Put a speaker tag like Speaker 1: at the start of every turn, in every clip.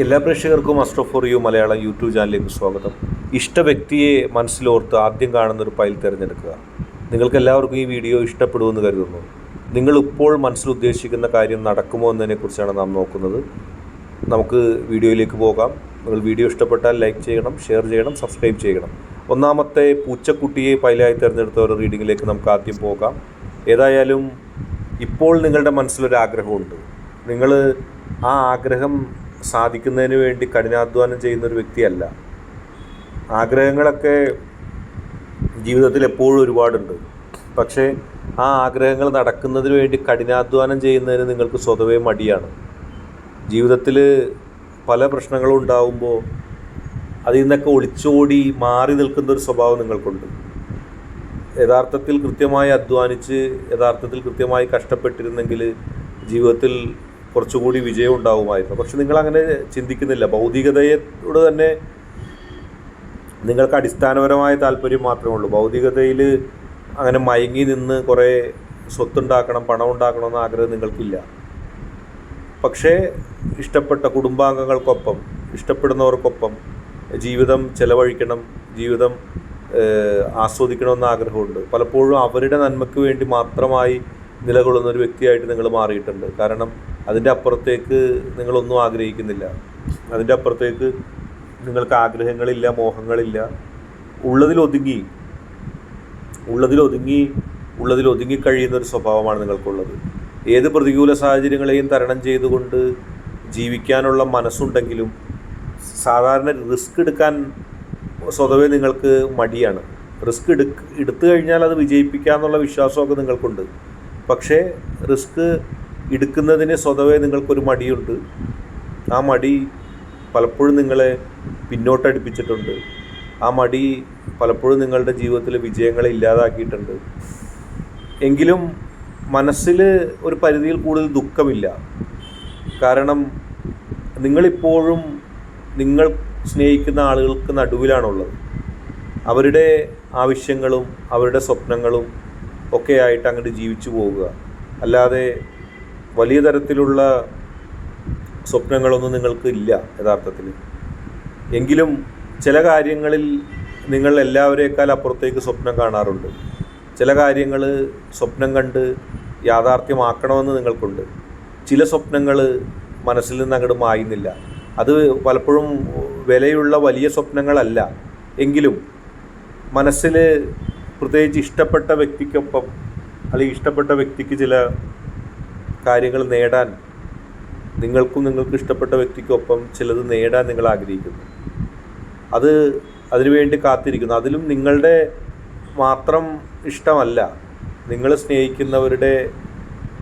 Speaker 1: എല്ലാ പ്രേക്ഷകർക്കും astro for you Malayalam YouTube ചാനലിലേക്ക് സ്വാഗതം. ഇഷ്ട വ്യക്തിയെ മനസ്സിലോർത്ത് ആദ്യം കാണുന്ന ഒരു ഫയൽ തിരഞ്ഞെടുക്കുക. നിങ്ങൾക്ക് എല്ലാവർക്കും ഈ വീഡിയോ ഇഷ്ടപ്പെടുമെന്ന് കരുതുന്നു. നിങ്ങൾ ഇപ്പോൾ മനസ്സിൽ ഉദ്ദേശിക്കുന്ന കാര്യം നടക്കുമോ എന്നതിനെക്കുറിച്ചാണ് നാം നോക്കുന്നത്. നമുക്ക് വീഡിയോയിലേക്ക് പോകാം. നിങ്ങൾ വീഡിയോ ഇഷ്ടപ്പെട്ടാൽ ലൈക്ക് ചെയ്യണം ഷെയർ ചെയ്യണം സബ്സ്ക്രൈബ് ചെയ്യണം. ഒന്നാമത്തെ പൂച്ചക്കുട്ടിയെ ഫയലായി തിരഞ്ഞെടുത്ത ഒരു റീഡിങ്ങിലേക്ക് നമുക്ക് ആദ്യം പോകാം. ഏതായാലും ഇപ്പോൾ നിങ്ങളുടെ മനസ്സിലൊരു ആഗ്രഹമുണ്ട് നിങ്ങൾ ആ ആഗ്രഹം സാധിക്കുന്നതിന് വേണ്ടി കഠിനാധ്വാനം ചെയ്യുന്ന ഒരു വ്യക്തിയല്ല. ആഗ്രഹങ്ങളൊക്കെ ജീവിതത്തിൽ എപ്പോഴും ഒരുപാടുണ്ട്. പക്ഷേ ആ ആഗ്രഹങ്ങൾ നടക്കുന്നതിന് വേണ്ടി കഠിനാധ്വാനം ചെയ്യുന്നതിന് നിങ്ങൾക്ക് സ്വതവേ മടിയാണ്. ജീവിതത്തിൽ പല പ്രശ്നങ്ങളും ഉണ്ടാവുമ്പോൾ അതിൽ നിന്നൊക്കെ ഒളിച്ചോടി മാറി നിൽക്കുന്ന ഒരു സ്വഭാവം നിങ്ങൾക്കുണ്ട്. യഥാർത്ഥത്തിൽ കൃത്യമായി അധ്വാനിച്ച് യഥാർത്ഥത്തിൽ കൃത്യമായി കഷ്ടപ്പെട്ടിരുന്നെങ്കിൽ ജീവിതത്തിൽ കുറച്ചുകൂടി വിജയം ഉണ്ടാവുമായിരുന്നു പക്ഷെ നിങ്ങൾ അങ്ങനെ ചിന്തിക്കുന്നില്ല. ഭൗതികതയോട് തന്നെ നിങ്ങൾക്ക് അടിസ്ഥാനപരമായ താല്പര്യം മാത്രമേ ഉള്ളൂ. ഭൗതികതയിൽ അങ്ങനെ മയങ്ങി നിന്ന് കുറേ സ്വത്തുണ്ടാക്കണം പണം ഉണ്ടാക്കണം എന്ന ആഗ്രഹം നിങ്ങൾക്കില്ല. പക്ഷേ ഇഷ്ടപ്പെട്ട കുടുംബാംഗങ്ങൾക്കൊപ്പം ഇഷ്ടപ്പെടുന്നവർക്കൊപ്പം ജീവിതം ചെലവഴിക്കണം ജീവിതം ആസ്വദിക്കണമെന്ന് ആഗ്രഹമുണ്ട്. പലപ്പോഴും അവരുടെ നന്മയ്ക്ക് വേണ്ടി മാത്രമായി നിലകൊള്ളുന്ന ഒരു വ്യക്തിയായിട്ട് നിങ്ങൾ മാറിയിട്ടുണ്ട്. കാരണം അതിന്റെ അപ്പുറത്തേക്ക് നിങ്ങളൊന്നും ആഗ്രഹിക്കുന്നില്ല. അതിന്റെ അപ്പുറത്തേക്ക് നിങ്ങൾക്ക് ആഗ്രഹങ്ങളില്ല മോഹങ്ങളില്ല. ഉള്ളതിലൊതുങ്ങി ഉള്ളതിലൊതുങ്ങി ഉള്ളതിലൊതുങ്ങി കഴിയുന്ന ഒരു സ്വഭാവമാണ് നിങ്ങൾക്കുള്ളത്. ഏത് പ്രതികൂല സാഹചര്യങ്ങളെയും തരണം ചെയ്തുകൊണ്ട് ജീവിക്കാനുള്ള മനസ്സുണ്ടെങ്കിലും സാധാരണ റിസ്ക് എടുക്കാൻ സ്വതവേ നിങ്ങൾക്ക് മടിയാണ്. റിസ്ക് എടുക്ക് എടുത്തു കഴിഞ്ഞാൽ അത് വിജയിപ്പിക്കാമെന്നുള്ള വിശ്വാസമൊക്കെ നിങ്ങൾക്കുണ്ട്. പക്ഷേ റിസ്ക് എടുക്കുന്നതിന് സ്വതവേ നിങ്ങൾക്കൊരു മടിയുണ്ട്. ആ മടി പലപ്പോഴും നിങ്ങളെ പിന്നോട്ടടിപ്പിച്ചിട്ടുണ്ട്. ആ മടി പലപ്പോഴും നിങ്ങളുടെ ജീവിതത്തിലെ വിജയങ്ങളെ ഇല്ലാതാക്കിയിട്ടുണ്ട്. എങ്കിലും മനസ്സിൽ ഒരു പരിധിയിൽ കൂടുതൽ ദുഃഖമില്ല. കാരണം നിങ്ങളിപ്പോഴും നിങ്ങൾ സ്നേഹിക്കുന്ന ആളുകൾക്ക് നടുവിലാണുള്ളത്. അവരുടെ ആവശ്യങ്ങളും അവരുടെ സ്വപ്നങ്ങളും ഒക്കെ ആയിട്ട് അങ്ങോട്ട് ജീവിച്ചു പോവുക. അല്ലാതെ വലിയ തരത്തിലുള്ള സ്വപ്നങ്ങളൊന്നും നിങ്ങൾക്ക് ഇല്ല യഥാർത്ഥത്തിൽ. എങ്കിലും ചില കാര്യങ്ങളിൽ നിങ്ങൾ എല്ലാവരേക്കാൾ അപ്പുറത്തേക്ക് സ്വപ്നം കാണാറുണ്ട്. ചില കാര്യങ്ങൾ സ്വപ്നം കണ്ട് യാഥാർത്ഥ്യമാക്കണമെന്ന് നിങ്ങൾക്കുണ്ട്. ചില സ്വപ്നങ്ങൾ മനസ്സിൽ നിന്ന് അങ്ങോട്ട് മായുന്നില്ല. അത് പലപ്പോഴും വിലയുള്ള വലിയ സ്വപ്നങ്ങളല്ല. എങ്കിലും മനസ്സിൽ പ്രത്യേകിച്ച് ഇഷ്ടപ്പെട്ട വ്യക്തിക്കൊപ്പം അല്ലെങ്കിൽ ഇഷ്ടപ്പെട്ട വ്യക്തിക്ക് ചില കാര്യങ്ങൾ നേടാൻ നിങ്ങൾക്കും നിങ്ങൾക്ക് ഇഷ്ടപ്പെട്ട വ്യക്തിക്കൊപ്പം ചിലത് നേടാൻ നിങ്ങൾ ആഗ്രഹിക്കുന്നു. അത് അതിനുവേണ്ടി കാത്തിരിക്കുന്നു. അതിലും നിങ്ങളുടെ മാത്രം ഇഷ്ടമല്ല നിങ്ങൾ സ്നേഹിക്കുന്നവരുടെ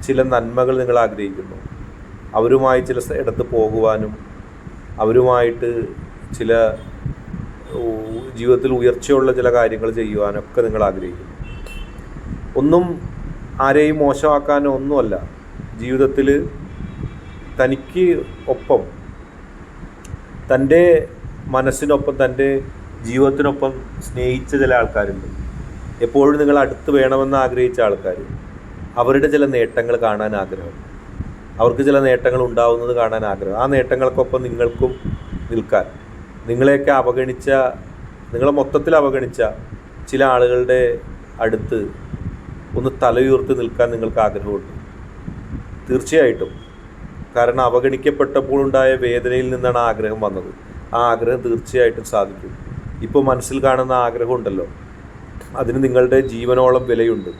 Speaker 1: ചില നന്മകൾ നിങ്ങൾ ആഗ്രഹിക്കുന്നു. അവരുമായി ചില ഇടത്ത് പോകുവാനും അവരുമായിട്ട് ചില ജീവിതത്തിൽ ഉയർച്ചയുള്ള ചില കാര്യങ്ങൾ ചെയ്യുവാനൊക്കെ നിങ്ങൾ ആഗ്രഹിക്കുന്നു. ഒന്നും ആരെയും മോശമാക്കാനോ ഒന്നുമല്ല. ജീവിതത്തിൽ തനിക്ക് ഒപ്പം തന്റെ മനസ്സിനൊപ്പം തന്റെ ജീവിതത്തിനൊപ്പം സ്നേഹിച്ച ചില ആൾക്കാരുണ്ട്. എപ്പോഴും നിങ്ങൾ അടുത്ത് വേണമെന്ന് ആഗ്രഹിച്ച ആൾക്കാർ. അവരുടെ ചില നേട്ടങ്ങൾ കാണാൻ ആഗ്രഹം. അവർക്ക് ചില നേട്ടങ്ങൾ ഉണ്ടാവുന്നത് കാണാൻ ആഗ്രഹം. ആ നേട്ടങ്ങൾക്കൊപ്പം നിങ്ങൾക്കും നിൽക്കാൻ. നിങ്ങളെയൊക്കെ അവഗണിച്ച നിങ്ങളെ മൊത്തത്തിൽ അവഗണിച്ച ചില ആളുകളുടെ അടുത്ത് ഒന്ന് തലയുയർത്തി നിൽക്കാൻ നിങ്ങൾക്ക് ആഗ്രഹമുണ്ട്. തീർച്ചയായിട്ടും. കാരണം അവഗണിക്കപ്പെട്ടപ്പോൾ ഉണ്ടായ വേദനയിൽ നിന്നാണ് ആഗ്രഹം വന്നത്. ആ ആഗ്രഹം തീർച്ചയായിട്ടും സാധിക്കും. ഇപ്പോൾ മനസ്സിൽ കാണുന്ന ആഗ്രഹം ഉണ്ടല്ലോ അതിന് നിങ്ങളുടെ ജീവനോളം വിലയുണ്ട്.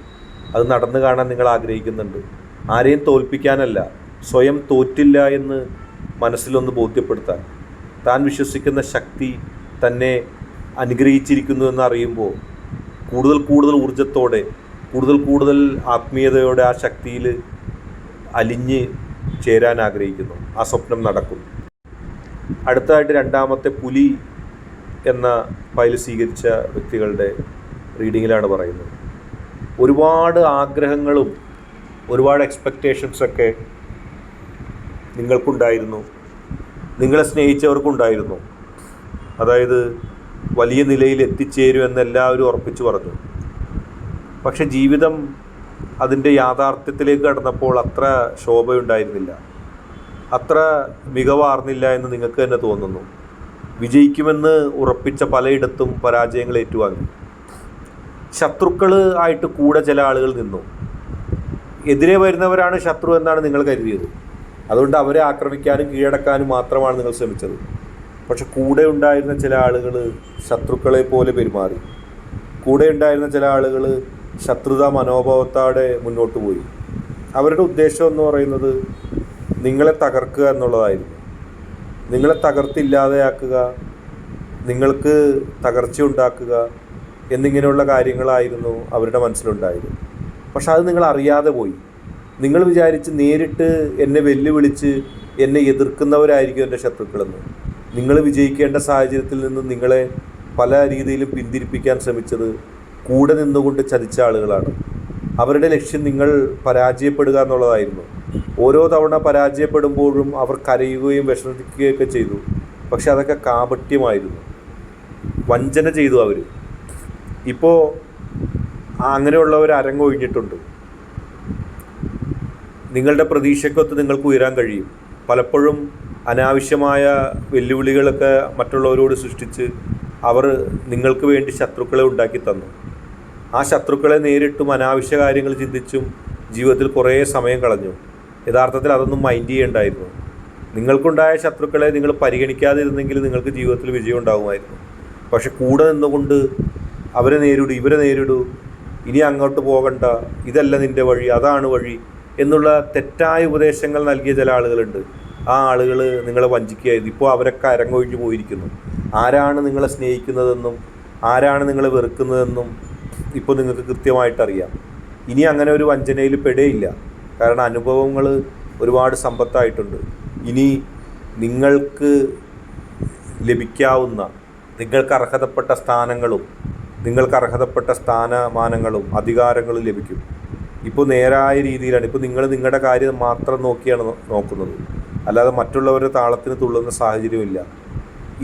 Speaker 1: അത് നടന്നു കാണാൻ നിങ്ങൾ ആഗ്രഹിക്കുന്നുണ്ട്. ആരെയും തോൽപ്പിക്കാനല്ല സ്വയം തോറ്റില്ല എന്ന് മനസ്സിലൊന്ന് ബോധ്യപ്പെടുത്താൻ. താൻ വിശ്വസിക്കുന്ന ശക്തി തന്നെ അനുഗ്രഹിച്ചിരിക്കുന്നു എന്ന് അറിയുമ്പോൾ കൂടുതൽ കൂടുതൽ ഊർജത്തോടെ കൂടുതൽ കൂടുതൽ ആത്മീയതയോടെ ആ ശക്തിയിൽ അലിഞ്ഞ് ചേരാൻ ആഗ്രഹിക്കുന്നു. ആ സ്വപ്നം നടക്കും. അടുത്തതായിട്ട് രണ്ടാമത്തെ പുലി എന്ന ഫയൽ സ്വീകരിച്ച വ്യക്തികളുടെ റീഡിങ്ങിലാണ് പറയുന്നത്. ഒരുപാട് ആഗ്രഹങ്ങളും ഒരുപാട് എക്സ്പെക്റ്റേഷൻസൊക്കെ നിങ്ങൾക്കുണ്ടായിരുന്നു. നിങ്ങളെ സ്നേഹിച്ചവർക്കുണ്ടായിരുന്നു. അതായത് വലിയ നിലയിൽ എത്തിച്ചേരും എന്ന് എല്ലാവരും ഉറപ്പിച്ചു പറഞ്ഞു. പക്ഷെ ജീവിതം അതിന്റെ യാഥാർത്ഥ്യത്തിലേക്ക് കടന്നപ്പോൾ അത്ര ശോഭയുണ്ടായിരുന്നില്ല. അത്ര മികവാർന്നില്ല എന്ന് നിങ്ങൾക്ക് തന്നെ തോന്നുന്നു. വിജയിക്കുമെന്ന് ഉറപ്പിച്ച പലയിടത്തും പരാജയങ്ങൾ ഏറ്റുവാങ്ങി. ശത്രുക്കൾ ആയിട്ട് കൂടെ ചില ആളുകൾ നിന്നു. എതിരെ വരുന്നവരാണ് ശത്രു എന്നാണ് നിങ്ങൾ കരുതിയത്. അതുകൊണ്ട് അവരെ ആക്രമിക്കാനും കീഴടക്കാനും മാത്രമാണ് നിങ്ങൾ ശ്രമിച്ചത്. പക്ഷെ കൂടെ ഉണ്ടായിരുന്ന ചില ആളുകൾ ശത്രുക്കളെ പോലെ പെരുമാറി. കൂടെ ഉണ്ടായിരുന്ന ചില ആളുകൾ ശത്രുതാ മനോഭാവത്തോടെ മുന്നോട്ട് പോയി. അവരുടെ ഉദ്ദേശം എന്ന് പറയുന്നത് നിങ്ങളെ തകർക്കുക എന്നുള്ളതായിരുന്നു. നിങ്ങളെ തകർത്തില്ലാതെയാക്കുക നിങ്ങൾക്ക് തകർച്ച ഉണ്ടാക്കുക എന്നിങ്ങനെയുള്ള കാര്യങ്ങളായിരുന്നു അവരുടെ മനസ്സിലുണ്ടായത്. പക്ഷെ അത് നിങ്ങൾ അറിയാതെ പോയി. നിങ്ങൾ വിചാരിച്ച് നേരിട്ട് എന്നെ വെല്ലുവിളിച്ച് എന്നെ എതിർക്കുന്നവരായിരിക്കും എന്റെ ശത്രുക്കളെന്ന്. നിങ്ങൾ വിജയിക്കേണ്ട സാഹചര്യത്തിൽ നിന്ന് നിങ്ങളെ പല രീതിയിലും പിന്തിരിപ്പിക്കാൻ ശ്രമിച്ചത് കൂടെ നിന്നുകൊണ്ട് ചതിച്ച ആളുകളാണ്. അവരുടെ ലക്ഷ്യം നിങ്ങൾ പരാജയപ്പെടുക എന്നുള്ളതായിരുന്നു. ഓരോ തവണ പരാജയപ്പെടുമ്പോഴും അവർ കരയുകയും വിഷമിക്കുകയൊക്കെ ചെയ്തു. പക്ഷെ അതൊക്കെ കാപട്യമായിരുന്നു. വഞ്ചന ചെയ്തു അവർ ഇപ്പോൾ അങ്ങനെയുള്ളവർ അരങ്ങൊഴിഞ്ഞിട്ടുണ്ട്. നിങ്ങളുടെ പ്രതീക്ഷയ്ക്കൊത്ത് നിങ്ങൾക്ക് ഉയരാൻ കഴിയും. പലപ്പോഴും അനാവശ്യമായ വെല്ലുവിളികളൊക്കെ മറ്റുള്ളവരോട് സൃഷ്ടിച്ച് അവർ നിങ്ങൾക്ക് വേണ്ടി ശത്രുക്കളെ ഉണ്ടാക്കി തന്നു. ആ ശത്രുക്കളെ നേരിട്ടും അനാവശ്യ കാര്യങ്ങൾ ചിന്തിച്ചും ജീവിതത്തിൽ കുറേ സമയം കളഞ്ഞു. യഥാർത്ഥത്തിൽ അതൊന്നും മൈൻഡ് ചെയ്യേണ്ടായിരുന്നു. നിങ്ങൾക്കുണ്ടായ ശത്രുക്കളെ നിങ്ങൾ പരിഗണിക്കാതിരുന്നെങ്കിൽ നിങ്ങൾക്ക് ജീവിതത്തിൽ വിജയം ഉണ്ടാകുമായിരുന്നു. പക്ഷെ കൂടെ നിന്നുകൊണ്ട് അവരെ നേരിടൂ ഇവരെ നേരിടൂ. ഇനി അങ്ങോട്ട് പോകണ്ട ഇതല്ല നിന്റെ വഴി അതാണ് വഴി എന്നുള്ള തെറ്റായ ഉപദേശങ്ങൾ നൽകിയ ചില ആളുകളുണ്ട്. ആ ആളുകൾ നിങ്ങളെ വഞ്ചിക്കുകയായിരുന്നു. ഇപ്പോൾ അവരൊക്കെ അരങ്ങൊഴിഞ്ഞു പോയിരിക്കുന്നു. ആരാണ് നിങ്ങളെ സ്നേഹിക്കുന്നതെന്നും ആരാണ് നിങ്ങളെ വെറുക്കുന്നതെന്നും ഇപ്പോൾ നിങ്ങൾക്ക് കൃത്യമായിട്ടറിയാം ഇനി അങ്ങനെ ഒരു വഞ്ചനയിൽ പെടുകയില്ല കാരണം അനുഭവങ്ങൾ ഒരുപാട് സമ്പത്തായിട്ടുണ്ട്. ഇനി നിങ്ങൾക്ക് ലഭിക്കാവുന്ന നിങ്ങൾക്ക് അർഹതപ്പെട്ട സ്ഥാനങ്ങളും നിങ്ങൾക്ക് അർഹതപ്പെട്ട സ്ഥാനമാനങ്ങളും അധികാരങ്ങളും ലഭിക്കും. ഇപ്പോൾ നേരായ രീതിയിലാണ്. ഇപ്പോൾ നിങ്ങൾ നിങ്ങളുടെ കാര്യം മാത്രം നോക്കിയാണ് നോക്കുന്നത്. അല്ലാതെ മറ്റുള്ളവരുടെ താളത്തിന് തുള്ളുന്ന സാഹചര്യമില്ല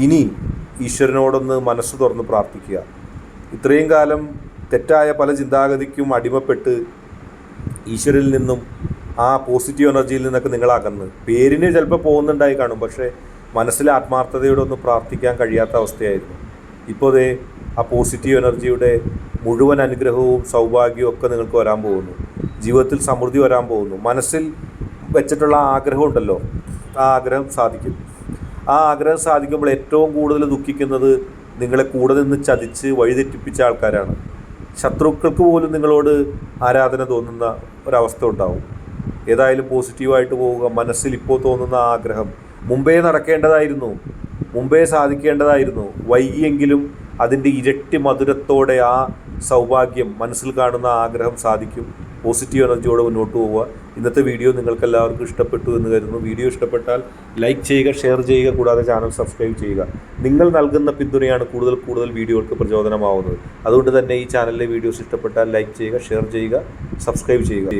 Speaker 1: ഇനി ഈശ്വരനോടൊന്ന് മനസ്സ് തുറന്ന് പ്രാർത്ഥിക്കുക. ഇത്രയും കാലം തെറ്റായ പല ചിന്താഗതിക്കും അടിമപ്പെട്ട് ഈശ്വരിൽ നിന്നും ആ പോസിറ്റീവ് എനർജിയിൽ നിന്നൊക്കെ നിങ്ങൾ പേരിന് ചിലപ്പോൾ പോകുന്നുണ്ടായി കാണും പക്ഷേ മനസ്സിലെ ആത്മാർത്ഥതയോടെ ഒന്ന് പ്രാർത്ഥിക്കാൻ കഴിയാത്ത അവസ്ഥയായിരുന്നു. ഇപ്പോൾ ദേ ആ പോസിറ്റീവ് എനർജിയുടെ മുഴുവൻ അനുഗ്രഹവും സൗഭാഗ്യവും ഒക്കെ നിങ്ങൾക്ക് വരാൻ പോകുന്നു. ജീവിതത്തിൽ സമൃദ്ധി വരാൻ പോകുന്നു. മനസ്സിൽ വെച്ചിട്ടുള്ള ആഗ്രഹം ഉണ്ടല്ലോ ആ ആഗ്രഹം സാധിക്കും. ആ ആഗ്രഹം സാധിക്കുമ്പോൾ ഏറ്റവും കൂടുതൽ ദുഃഖിക്കുന്നത് നിങ്ങളെ കൂടെ നിന്ന് ചതിച്ച് വഴിതെറ്റിപ്പിച്ച ആൾക്കാരാണ്. ശത്രുക്കൾക്ക് പോലും നിങ്ങളോട് ആരാധന തോന്നുന്ന ഒരവസ്ഥ ഉണ്ടാവും. ഏതായാലും പോസിറ്റീവായിട്ട് പോവുക മനസ്സിൽ ഇപ്പോൾ തോന്നുന്ന ആഗ്രഹം. മുമ്പേ നടക്കേണ്ടതായിരുന്നു. മുമ്പേ സാധിക്കേണ്ടതായിരുന്നു. വൈകിയെങ്കിലും അതിന്റെ ഇരട്ടി മധുരത്തോടെ ആ സൗഭാഗ്യം മനസ്സിൽ കാണുന്ന ആഗ്രഹം സാധിക്കും. പോസിറ്റീവ് എനർജിയോടെ മുന്നോട്ട് പോവുക. ഇന്നത്തെ വീഡിയോ നിങ്ങൾക്ക് എല്ലാവർക്കും ഇഷ്ടപ്പെട്ടു എന്ന് കരുതുന്നു. വീഡിയോ ഇഷ്ടപ്പെട്ടാൽ ലൈക്ക് ചെയ്യുക ഷെയർ ചെയ്യുക കൂടാതെ ചാനൽ സബ്സ്ക്രൈബ് ചെയ്യുക. നിങ്ങൾ നൽകുന്ന പിന്തുണയാണ് കൂടുതൽ കൂടുതൽ വീഡിയോകൾക്ക് പ്രചോദനമാവുന്നത്. അതുകൊണ്ട് തന്നെ ഈ ചാനലിലെ വീഡിയോസ് ഇഷ്ടപ്പെട്ടാൽ ലൈക്ക് ചെയ്യുക ഷെയർ ചെയ്യുക സബ്സ്ക്രൈബ് ചെയ്യുക.